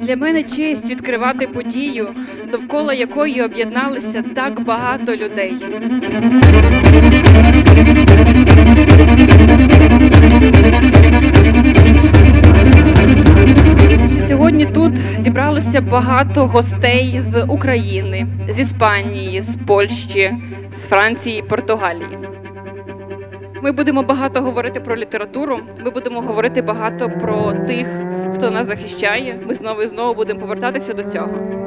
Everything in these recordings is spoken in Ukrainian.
Для мене честь відкривати подію, довкола якої об'єдналися так багато людей. Сьогодні тут зібралося багато гостей з України, з Іспанії, з Польщі, з Франції, Португалії. Ми будемо багато говорити про літературу. Ми будемо говорити багато про тих, хто нас захищає. Ми знову і знову будемо повертатися до цього.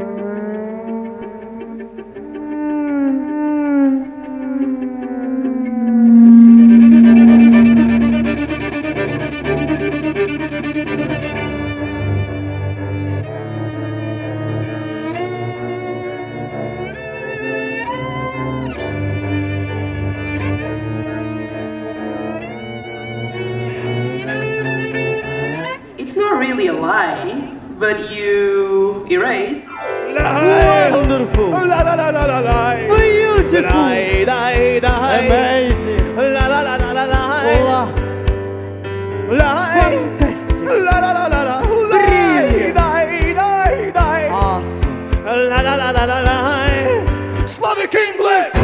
Really a lie, but you erase. Wonderful. La la la la la la. Beautiful. Die, die, die. Amazing. La la la la la la. Olaf. La Fantastic. la la la la la. Brilliant. Die, die, die. Awesome. La la la la la la. Slavic English.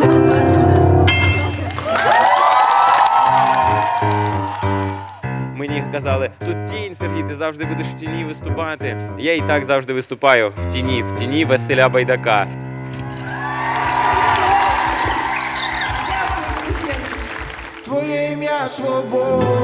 казали, тут тінь, Сергій, ти завжди будеш в тіні виступати. Я і так завжди виступаю в тіні, в тіні Василя Байдака. Твоє ім'я свобода,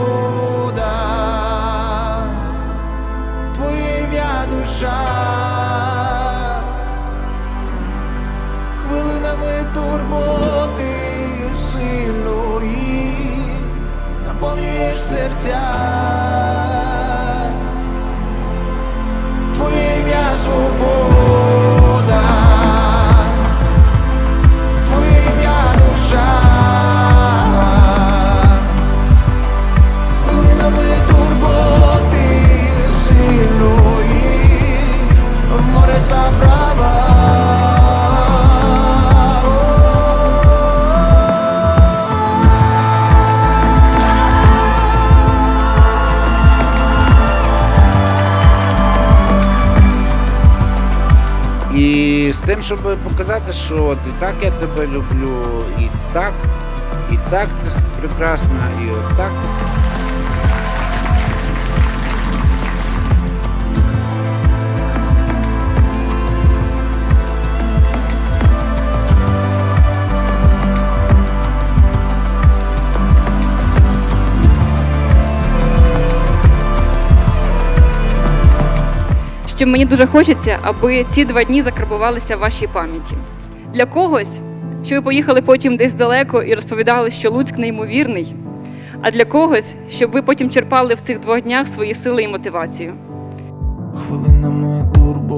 тим, щоб показати, що от і так я тебе люблю, і так, і так ти прекрасна, і от так. Що мені дуже хочеться, аби ці два дні закарбувалися в вашій пам'яті. Для когось, що ви поїхали потім десь далеко і розповідали, що Луцьк неймовірний, а для когось, щоб ви потім черпали в цих двох днях свої сили і мотивацію. Хвилинами турбо.